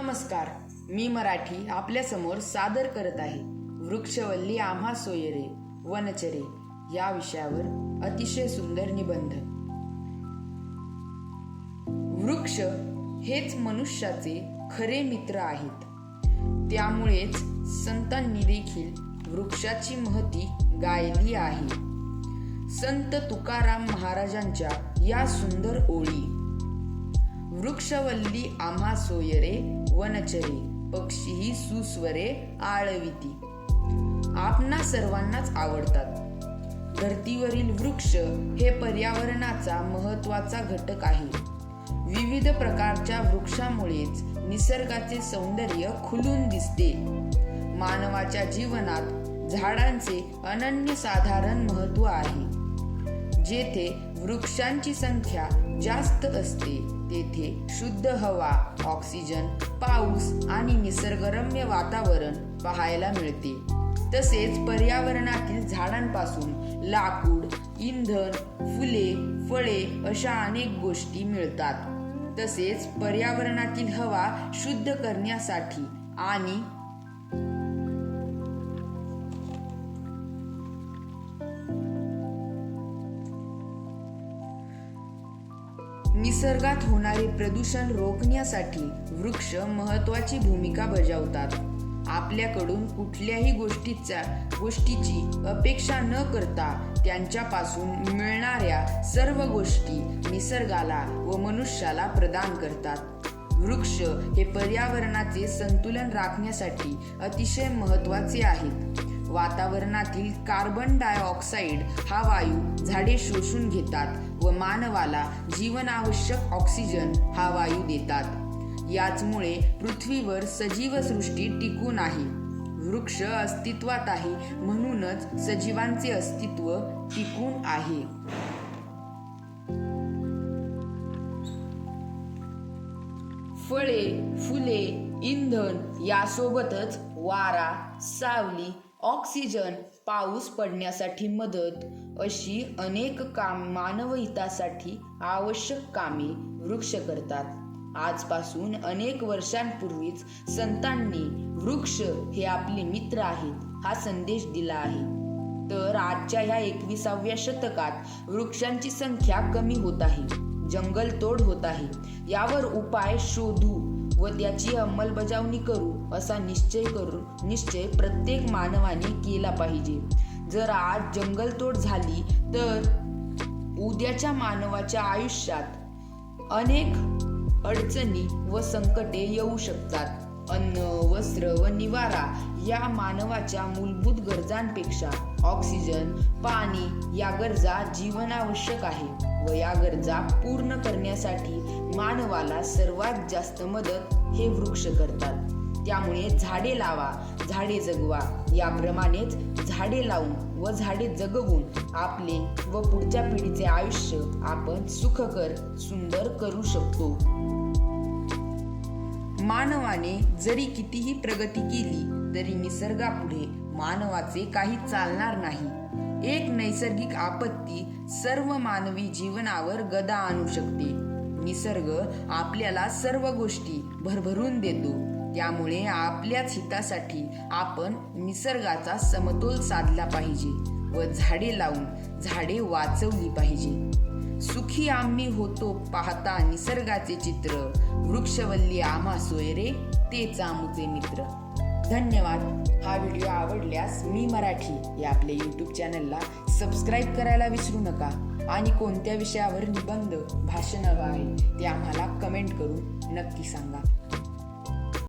नमस्कार मी मराठी आपल्यासमोर सादर करत आहे. वृक्षवल्ली आम्हा सोयरे वनचरे या विषयावर अतिशय सुंदर निबंध वृक्ष हेच मनुष्याचे खरे मित्र आहेत. त्यामुळेच संतांनी देखील वृक्षाची महती गायली आहे. संत तुकाराम महाराजांच्या या सुंदर ओळी वृक्षवल्ली आम्हा सोयरे वनचरे पक्षीही सुस्वरे आळविती आपणा सर्वांनाच आवडतात. धरतीवरील वृक्ष हे पर्यावरणाचा महत्त्वाचा घटक आहे. विविध प्रकारच्या वृक्षामुळेच निसर्गाचे सौंदर्य खुलून दिसते. मानवाच्या जीवनात झाडांचे अनन्यसाधारण महत्त्व आहे. जेथे वृक्षांची संख्या जास्त असते तेथे शुद्ध हवा ऑक्सिजन पाऊस आणि निसर्गरम्य वातावरण पाहायला मिळते. तसेच पर्यावरणातील झाडांपासून लाकूड इंधन फुले फळे अशा अनेक गोष्टी मिळतात. तसेच पर्यावरणातील हवा शुद्ध करण्यासाठी आणि निसर्गात होणारे प्रदूषण रोखण्यासाठी वृक्ष महत्वाची भूमिका बजावतात. आपल्याकडून कुठल्याही गोष्टीचा गोष्टीची अपेक्षा न करता त्यांच्यापासून मिळणाऱ्या सर्व गोष्टी निसर्गाला व मनुष्याला प्रदान करतात. वृक्ष हे पर्यावरणाचे संतुलन राखण्यासाठी अतिशय महत्त्वाचे आहेत. वातावरणातील कार्बन डायऑक्साईड हा वायू झाडे शोषून घेतात व मानवाला जीवनावश्यक ऑक्सिजन हा वायू देतात. याचमुळे पृथ्वीवर सजीव सृष्टी टिकून आहे वृक्ष अस्तित्वात आहे म्हणूनच सजीवांचे अस्तित्व टिकून आहे. फळे फुले इंधन यासोबतच वारा सावली ऑक्सिजन पाऊस पडण्यासाठी मदत अशी अनेक काम मानवहितासाठी आवश्यक कामे वृक्ष करतात. आजपासून अनेक वर्षांपूर्वीच संतांनी वृक्ष हे आपले मित्र आहेत हा संदेश दिला आहे. तर आजच्या ह्या एकविसाव्या शतकात वृक्षांची संख्या कमी होत आहे जंगलतोड होत आहे. यावर उपाय शोधू व त्याची अंमलबजावणी करू असा निश्चय करू निश्चय प्रत्येक मानवाने केला पाहिजे. जर आज जंगलतोड झाली तर उद्याच्या मानवाच्या आयुष्यात अनेक अडचणी व संकटे येऊ शकतात. अन्न वस्त्र व निवारा या मानवाच्या मूलभूत गरजांपेक्षा ऑक्सिजन पाणी या गरजा जीवनावश्यक आहे. व या गरजा पूर्ण करण्यासाठी मानवाला सर्वात जास्त मदत हे वृक्ष करतात. त्यामुळे झाडे लावा झाडे जगवा. याप्रमाणेच झाडे लावून व झाडे जगवून आपले व पुढच्या पिढीचे आयुष्य आपण सुखकर सुंदर करू शकतो. मानवाने जरी कितीही प्रगती केली तरी निसर्गापुढे मानवाचे काही चालणार नाही. एक नैसर्गिक आपत्ती सर्व मानवी जीवनावर गदा आणू शकते. निसर्ग आपल्याला सर्व गोष्टी भरभरून देतो. त्यामुळे आपल्याच हितासाठी आपण निसर्गाचा समतोल साधला पाहिजे व झाडे लावून झाडे वाचवली पाहिजे. सुखी आम्ही होतो पाहता निसर्गाचे चित्र. वृक्षवल्ली आम्हा सोयरे तेच आमुचे मित्र. धन्यवाद. हा व्हिडिओ आवडल्यास मी मराठी या आपल्या यूट्यूब चॅनलला सबस्क्राईब करायला विसरू नका. आणि कोणत्या विषयावर निबंध भाषण हवं आहे ते आम्हाला कमेंट करून नक्की सांगा.